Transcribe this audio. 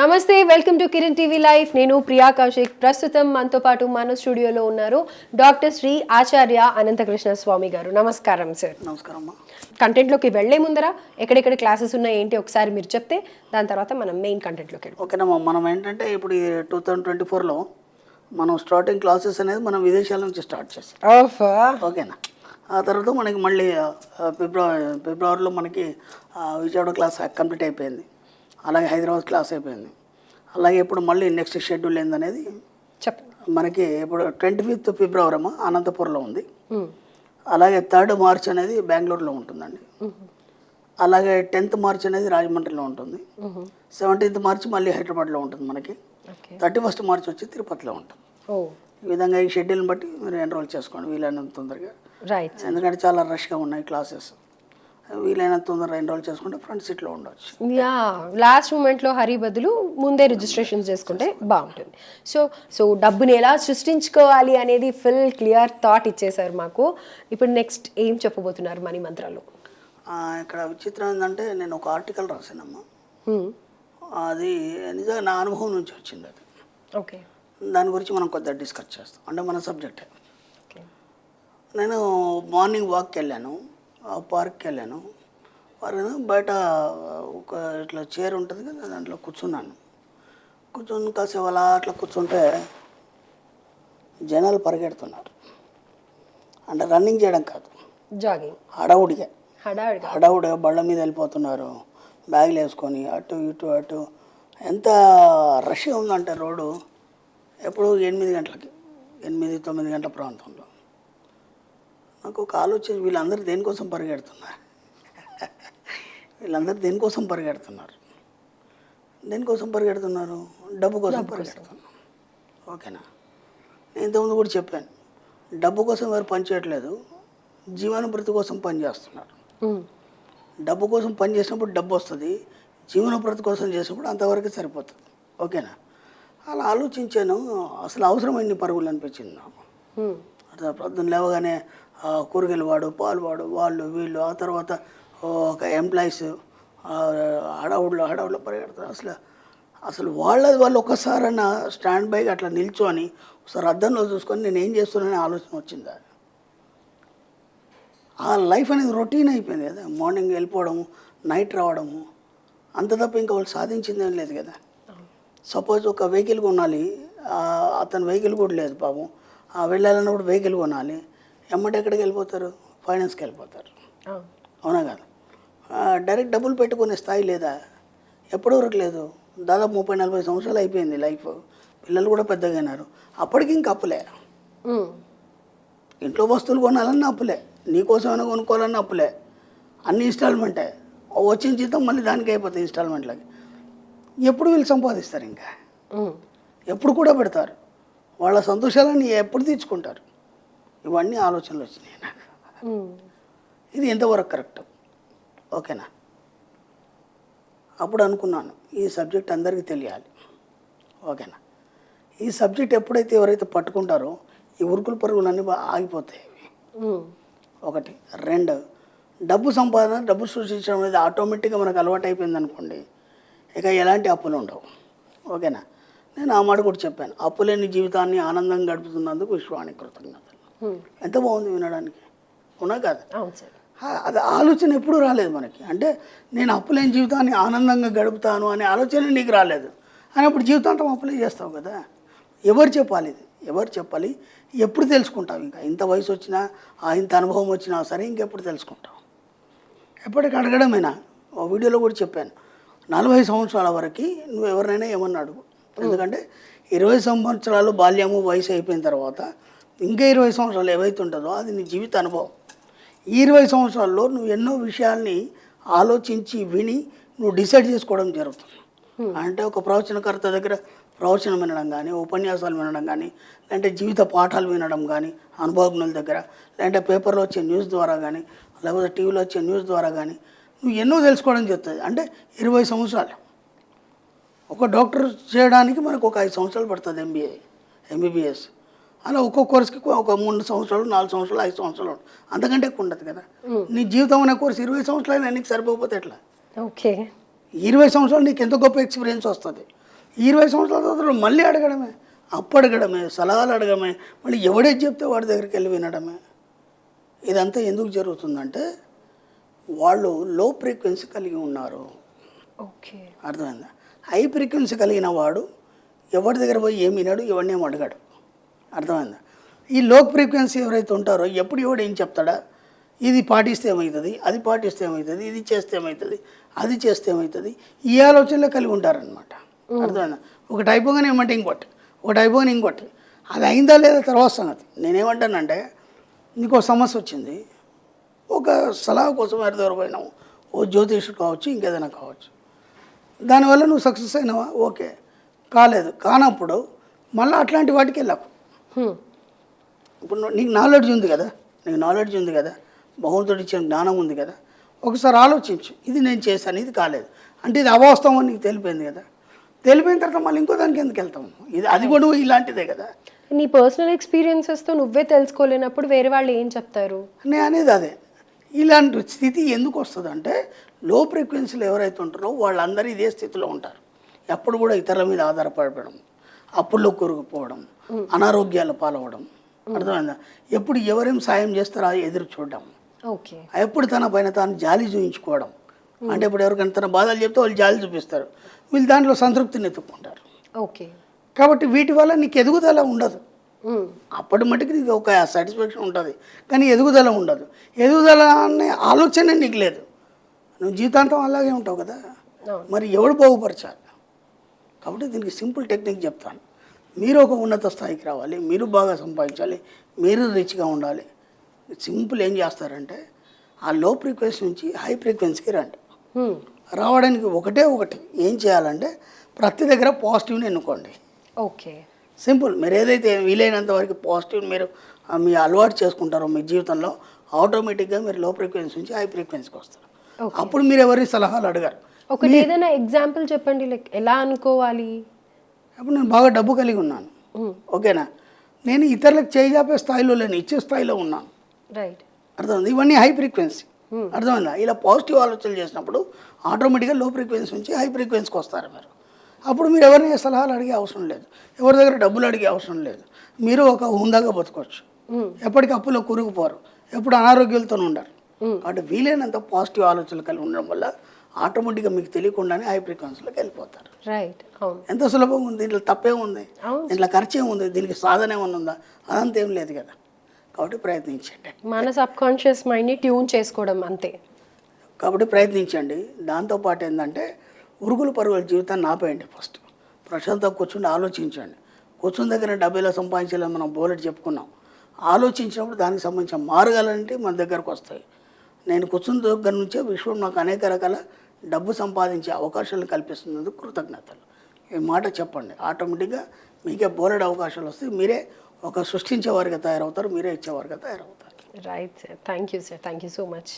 నమస్తే welcome to Kiran TV life. నేను ప్రియా కౌశిక్. ప్రస్తుతం మనతో పాటు మన స్టూడియోలో ఉన్నారు డాక్టర్ శ్రీ ఆచార్య అనంతకృష్ణ స్వామి గారు. నమస్కారం సార్. నమస్కారం కంటెంట్లోకి వెళ్ళే ముందర ఎక్కడెక్కడ క్లాసెస్ ఉన్నాయి ఏంటి ఒకసారి మీరు చెప్తే దాని తర్వాత మనం మెయిన్ కంటెంట్లోకి వెళ్దాం. ఓకేనమ్మా మనం ఏంటంటే ఇప్పుడు టూ థౌజండ్ ట్వంటీ ఫోర్లో మనం స్టార్టింగ్ క్లాసెస్ అనేది మనం విదేశాల నుంచి స్టార్ట్ చేస్తాం. ఓకేనా? ఆ తర్వాత మనకి మళ్ళీ ఫిబ్రవరి ఫిబ్రవరిలో మనకి విజయవాడ క్లాస్ కంప్లీట్ అయిపోయింది. అలాగే హైదరాబాద్ క్లాస్ అయిపోయింది. అలాగే ఇప్పుడు మళ్ళీ నెక్స్ట్ షెడ్యూల్ ఏందనేది మనకి ఇప్పుడు ట్వంటీ ఫిఫ్త్ ఫిబ్రవరి అమ్మ అనంతపూర్లో ఉంది. అలాగే థర్డ్ మార్చ్ అనేది బెంగళూరులో ఉంటుందండి. అలాగే టెన్త్ మార్చ్ అనేది రాజమండ్రిలో ఉంటుంది. సెవెంటీన్త్ మార్చ్ మళ్ళీ హైదరాబాద్లో ఉంటుంది మనకి. థర్టీ ఫస్ట్ మార్చ్ వచ్చి తిరుపతిలో ఉంటుంది. ఈ విధంగా ఈ షెడ్యూల్ని బట్టి మీరు ఎన్రోల్ చేసుకోండి వీలైనంత తొందరగా. ఎందుకంటే చాలా రష్గా ఉన్నాయి క్లాసెస్ వీలైనంత తొందరగా ఎన్రోల్ చేసుకుంటే ఫ్రంట్ సీట్లో ఉండొచ్చు. యా లాస్ట్ మూమెంట్లో హరి బదులు ముందే రిజిస్ట్రేషన్ చేసుకుంటే బాగుంటుంది. సో సో డబ్బుని ఎలా సృష్టించుకోవాలి అనేది ఫుల్ క్లియర్ థాట్ ఇచ్చేశారు మాకు. ఇప్పుడు నెక్స్ట్ ఏం చెప్పబోతున్నారు మనీ మంత్రాలు? ఇక్కడ విచిత్రం ఏంటంటే నేను ఒక ఆర్టికల్ రాశానమ్మా. అది నిజంగా నా అనుభవం నుంచి వచ్చింది అది. ఓకే. దాని గురించి మనం కొద్దిగా డిస్కస్ చేస్తాం. అంటే మన సబ్జెక్టే ఓకే. నేను మార్నింగ్ వాక్కి వెళ్ళాను. ఆ పార్క్కి వెళ్ళాను. వారు బయట ఒక ఇట్లా చైర్ ఉంటుంది కదా దాంట్లో కూర్చున్నాను. కూర్చొని కాసేపు అలా అట్లా కూర్చుంటే జనాలు పరిగెడుతున్నారు. అంటే రన్నింగ్ చేయడం కాదు. జాగింగ్. హడావుడిగా. హడావిడిగా. హడావుడిగా బళ్ళ మీద వెళ్ళిపోతున్నారు. బ్యాగులు వేసుకొని అటు ఇటు అటు. ఎంత రష్గా ఉందంటే రోడ్డు ఎప్పుడు ఎనిమిది గంటలకి ఎనిమిది తొమ్మిది గంటల ప్రాంతంలో. నాకు ఒక ఆలోచన వీళ్ళందరూ దేనికోసం పరిగెడుతున్నారు? వీళ్ళందరూ దేనికోసం పరిగెడుతున్నారు? దేనికోసం పరిగెడుతున్నారు? డబ్బు కోసం పరిగెడుతున్నారు. ఓకేనా? నేను ఇంతకుముందు కూడా చెప్పాను. డబ్బు కోసం ఎవరు పనిచేయట్లేదు జీవనభృతి కోసం పనిచేస్తున్నారు. డబ్బు కోసం పని చేసినప్పుడు డబ్బు వస్తుంది జీవనభృతి కోసం చేసినప్పుడు అంతవరకు సరిపోతుంది. ఓకేనా? అలా ఆలోచించాను. అసలు అవసరమైన పరుగులు అనిపించింది నాకు. ప్రొద్దున లేవగానే కూరగాయలు వాడు పాలు వాడు వాళ్ళు వీళ్ళు ఆ తర్వాత ఒక ఎంప్లాయీస్ హడావుడిలో హడావుడిలో పరిగెడతారు. అసలు అసలు వాళ్ళది వాళ్ళు ఒక్కసారన్నా స్టాండ్ బైకి అట్లా నిల్చొని ఒకసారి అద్దంలో చూసుకొని నేను ఏం చేస్తున్నానని ఆలోచన వచ్చిందా? ఆ లైఫ్ అనేది రొటీన్ అయిపోయింది కదా. మార్నింగ్ వెళ్ళిపోవడము నైట్ రావడము అంత తప్ప ఇంకా వాళ్ళు సాధించిందేం లేదు కదా. సపోజ్ ఒక వెహికల్ కొనాలి అతని వెహికల్ కూడా లేదు పాపం. వెళ్ళాలన్నప్పుడు వెహికల్ కొనాలి. ఎమ్మటి ఎక్కడికి వెళ్ళిపోతారు? ఫైనాన్స్కి వెళ్ళిపోతారు. అవునా కాదు. డైరెక్ట్ డబ్బులు పెట్టుకునే స్థాయి లేదా? ఎప్పటి వరకు లేదు. దాదాపు ముప్పై నలభై సంవత్సరాలు అయిపోయింది లైఫ్. పిల్లలు కూడా పెద్దగా అయినారు. అప్పటికి ఇంక అప్పులే. ఇంట్లో వస్తువులు కొనాలన్నా అప్పులే. నీకోసం ఏమైనా కొనుక్కోవాలన్నా అప్పులే. అన్ని ఇన్స్టాల్మెంటే. వచ్చిన జీతం మళ్ళీ దానికి అయిపోతాయి ఇన్స్టాల్మెంట్లకి. ఎప్పుడు వీళ్ళు సంపాదిస్తారు ఇంకా. ఎప్పుడు కూడా పెడతారు. వాళ్ళ సంతోషాలని ఎప్పుడు తీర్చుకుంటారు? ఇవన్నీ ఆలోచనలు వచ్చినాయి నాకు. ఇది ఎంతవరకు కరెక్ట్? ఓకేనా? అప్పుడు అనుకున్నాను ఈ సబ్జెక్ట్ అందరికీ తెలియాలి. ఓకేనా? ఈ సబ్జెక్ట్ ఎప్పుడైతే ఎవరైతే పట్టుకుంటారో ఈ ఉరుకులు పరుగులన్నీ ఆగిపోతాయి. ఒకటి. రెండు. డబ్బు సంపాదన డబ్బు సృష్టించడం అనేది ఆటోమేటిక్గా మనకు అలవాటు అయిపోయింది అనుకోండి ఇక ఎలాంటి అప్పులు ఉండవు. ఓకేనా? నేను ఆ మాట కూడా చెప్పాను. అప్పులేని జీవితాన్ని ఆనందంగా గడుపుతున్నందుకు విశ్వానికి కృతజ్ఞతలు. ఎంత బాగుంది వినడానికి? అవునా కాదు? అది ఆలోచన ఎప్పుడూ రాలేదు మనకి. అంటే నేను అప్పులేని జీవితాన్ని ఆనందంగా గడుపుతాను అనే ఆలోచన నీకు రాలేదు. అని అప్పుడు జీవితాంతం అప్పులే చేస్తావు కదా? ఎవరు చెప్పాలి ఇది? ఎవరు చెప్పాలి? ఎప్పుడు తెలుసుకుంటావు ఇంకా? ఇంత వయసు వచ్చినా ఆ ఇంత అనుభవం వచ్చినా సరే ఇంకెప్పుడు తెలుసుకుంటావు? ఎప్పటికి అడగడమేనా? ఓ వీడియోలో కూడా చెప్పాను. నలభై సంవత్సరాల వరకు నువ్వు ఎవరినైనా ఏమన్నా అడుగు. ఎందుకంటే ఇరవై సంవత్సరాలు బాల్యము వయసు అయిపోయిన తర్వాత ఇంకా ఇరవై సంవత్సరాలు ఏవైతే ఉంటుందో అది నీ జీవిత అనుభవం. ఈ ఇరవై సంవత్సరాల్లో నువ్వు ఎన్నో విషయాల్ని ఆలోచించి విని నువ్వు డిసైడ్ చేసుకోవడం జరుగుతుంది. అంటే ఒక ప్రవచనకర్త దగ్గర ప్రవచనం వినడం కానీ ఉపన్యాసాలు వినడం కానీ లేదంటే జీవిత పాఠాలు వినడం కానీ అనుభవజ్ఞుల దగ్గర లేదంటే పేపర్లో వచ్చే న్యూస్ ద్వారా కానీ లేకపోతే టీవీలో వచ్చే న్యూస్ ద్వారా కానీ నువ్వు ఎన్నో తెలుసుకోవడం చెప్తుంది అంటే ఇరవై సంవత్సరాలు ఒక డాక్టర్ చేయడానికి మనకు ఒక ఐదు సంవత్సరాలు పడుతుంది ఎంబీఏ ఎంబీబీఎస్ అలా ఒక్కొక్క కోర్స్కి ఒక మూడు సంవత్సరాలు నాలుగు సంవత్సరాలు ఐదు సంవత్సరాలు. అంతకంటే ఎక్కువ ఉండదు కదా. నీ జీవితం అనే కోర్స్ ఇరవై సంవత్సరాలు నీకు సరిపోతే ఎట్లా? ఓకే. ఇరవై సంవత్సరాలు నీకు ఎంత గొప్ప ఎక్స్పీరియన్స్ వస్తుంది? ఇరవై సంవత్సరాల తర్వాత మళ్ళీ అడగడమే అప్పు అడగడమే సలహాలు అడగడమే మళ్ళీ ఎవడేది చెప్తే వాడి దగ్గరికి వెళ్ళి వినడమే. ఇదంతా ఎందుకు జరుగుతుందంటే వాళ్ళు లో ఫ్రీక్వెన్సీ కలిగి ఉన్నారు. ఓకే. అర్థమైందా? హై ఫ్రీక్వెన్సీ కలిగిన వాడు ఎవరి దగ్గర పోయి ఏమి వినాడు ఎవరిని ఏమి అడగాడు. అర్థమైందా? ఈ లో ఫ్రీక్వెన్సీ ఎవరైతే ఉంటారో ఎప్పుడు ఎవడు ఏం చెప్తాడా? ఇది పాటిస్తే ఏమవుతుంది అది పాటిస్తే ఏమవుతుంది ఇది చేస్తే ఏమవుతుంది అది చేస్తే ఏమవుతుంది ఈ ఆలోచనలో కలిగి ఉంటారనమాట అర్థమైందా? ఒకటి అయిపోగానే ఏమంటే ఇంకోటి ఒకటి అయిపోగానే ఇంకోటి. అది అయిందా లేదా తర్వాత సంగతి. నేనేమంటానంటే నీకు ఒక సమస్య వచ్చింది ఒక సలహా కోసం ఎవరి దగ్గర పోయినావు? ఓ జ్యోతిషుడు కావచ్చు ఇంకేదైనా కావచ్చు. దానివల్ల నువ్వు సక్సెస్ అయినావా? ఓకే. కాలేదు. కానప్పుడు మళ్ళీ అట్లాంటి వాటికి వెళ్ళకు. ఇప్పుడు నీకు నాలెడ్జ్ ఉంది కదా? నీకు నాలెడ్జ్ ఉంది కదా? భగవంతుడు ఇచ్చిన జ్ఞానం ఉంది కదా? ఒకసారి ఆలోచించు. ఇది నేను చేశాను ఇది కాలేదు. అంటే ఇది అవాస్తవం అని నీకు తెలిపోయింది కదా? తెలిపోయిన తర్వాత మళ్ళీ ఇంకో దానికి ఎందుకు వెళ్తాము ఇది అది కూడా ఇలాంటిదే కదా? నీ పర్సనల్ ఎక్స్పీరియన్సెస్తో నువ్వే తెలుసుకోలేనప్పుడు వేరే వాళ్ళు ఏం చెప్తారు? నేను అనేది అదే. ఇలాంటి స్థితి ఎందుకు వస్తుంది అంటే లో ఫ్రీక్వెన్సీలు ఎవరైతే ఉంటారో వాళ్ళందరూ ఇదే స్థితిలో ఉంటారు. ఎప్పుడు కూడా ఇతరుల మీద ఆధారపడడం అప్పుల్లో కూరుకుపోవడం అనారోగ్యాలు పాలవడం. అర్థమైందా? ఎప్పుడు ఎవరేం సాయం చేస్తారో అది ఎదురు చూడడం. ఓకే. ఎప్పుడు తన పైన తాను జాలి చూపించుకోవడం అంటే ఇప్పుడు ఎవరికైనా తన బాధలు చెప్తే వాళ్ళు జాలి చూపిస్తారు. వీళ్ళు దాంట్లో సంతృప్తిని ఎత్తుకుంటారు ఓకే. కాబట్టి వీటి వల్ల నీకు ఎదుగుదల ఉండదు. అప్పటి మటుకు నీకు ఒక సాటిస్ఫాక్షన్ ఉంటుంది. కానీ ఎదుగుదల ఉండదు. ఎదుగుదల అనే ఆలోచన నీకు లేదు. నువ్వు జీవితాంతం అలాగే ఉంటావు కదా. మరి ఎవడు బాగుపరచాలి? కాబట్టి దీనికి సింపుల్ టెక్నిక్ చెప్తాను. మీరు ఒక ఉన్నత స్థాయికి రావాలి మీరు బాగా సంపాదించాలి మీరు రిచ్గా ఉండాలి. సింపుల్ ఏం చేస్తారంటే ఆ లో ఫ్రీక్వెన్సీ నుంచి హై ఫ్రీక్వెన్సీకి రండి. రావడానికి ఒకటే ఒకటి ఏం చేయాలంటే ప్రతి దగ్గర పాజిటివ్ని ఎన్నుకోండి. ఓకే. సింపుల్. మీరు ఏదైతే వీలైనంత వరకు పాజిటివ్ మీరు మీ అలవాటు చేసుకుంటారో మీ జీవితంలో ఆటోమేటిక్గా మీరు లో ఫ్రీక్వెన్సీ నుంచి హై ఫ్రీక్వెన్సీకి వస్తారు. అప్పుడు మీరు ఎవరి సలహాలు అడగారు ఒకటి ఏదైనా ఎగ్జాంపుల్ చెప్పండి లైక్ ఎలా అనుకోవాలి? అప్పుడు నేను బాగా డబ్బు కలిగి ఉన్నాను. ఓకేనా? నేను ఇతరులకు చేజాపే స్థాయిలో లేను ఇచ్చే స్థాయిలో ఉన్నాను. రైట్ అర్థమైంది? ఇవన్నీ హై ఫ్రీక్వెన్సీ అర్థమైందా? ఇలా పాజిటివ్ ఆలోచనలు చేసినప్పుడు ఆటోమేటిక్గా లో ఫ్రీక్వెన్సీ నుంచి హై ఫ్రీక్వెన్సీకి వస్తారు మీరు. అప్పుడు మీరు ఎవరిని సలహాలు అడిగే అవసరం లేదు. ఎవరి దగ్గర డబ్బులు అడిగే అవసరం లేదు. మీరు ఒక హుందాగా బతకొచ్చు ఎప్పటికీ అప్పులో కూరుకుపోరు. ఎప్పుడు అనారోగ్యాలతో ఉండరు. కాబట్టి వీలైనంత పాజిటివ్ ఆలోచనలు కలిగి ఉండడం వల్ల ఆటోమేటిక్గా మీకు తెలియకుండానే హై ఫ్రీక్వెన్సీలోకి వెళ్ళిపోతారు. రైట్ అవును. ఎంత సులభంగా ఉంది? దీంట్లో తప్పే ఉంది. దీంట్లో ఖర్చు ఏముంది? దీనికి సాధన ఏమన్నా ఉందా? అదంతా ఏం లేదు కదా. కాబట్టి ప్రయత్నించండి. మన సబ్ కాన్షియస్ మైండ్ని ట్యూన్ చేసుకోవడం అంతే. కాబట్టి ప్రయత్నించండి. దాంతోపాటు ఏంటంటే ఉరుగులు పరుగుల జీవితాన్ని ఆపేయండి ఫస్ట్ ప్రశాంతంగా కూర్చుని ఆలోచించండి. కూర్చుని దగ్గర డబ్బులో సంపాదించాలని మనం బోలెట్ చెప్పుకున్నాం. ఆలోచించినప్పుడు దానికి సంబంధించిన మార్గాలంటే మన దగ్గరకు వస్తాయి. నేను కూర్చున్న దగ్గర నుంచే విశ్వం నాకు అనేక రకాల డబ్బు సంపాదించే అవకాశాలను కల్పిస్తున్నందుకు కృతజ్ఞతలు. ఈ మాట చెప్పండి. ఆటోమేటిక్గా మీకే బోలెడ్ అవకాశాలు వస్తాయి మీరే ఒక సృష్టించేవారిగా తయారవుతారు మీరే ఇచ్చేవారిగా తయారవుతారు. Right sir thank you sir thank you so much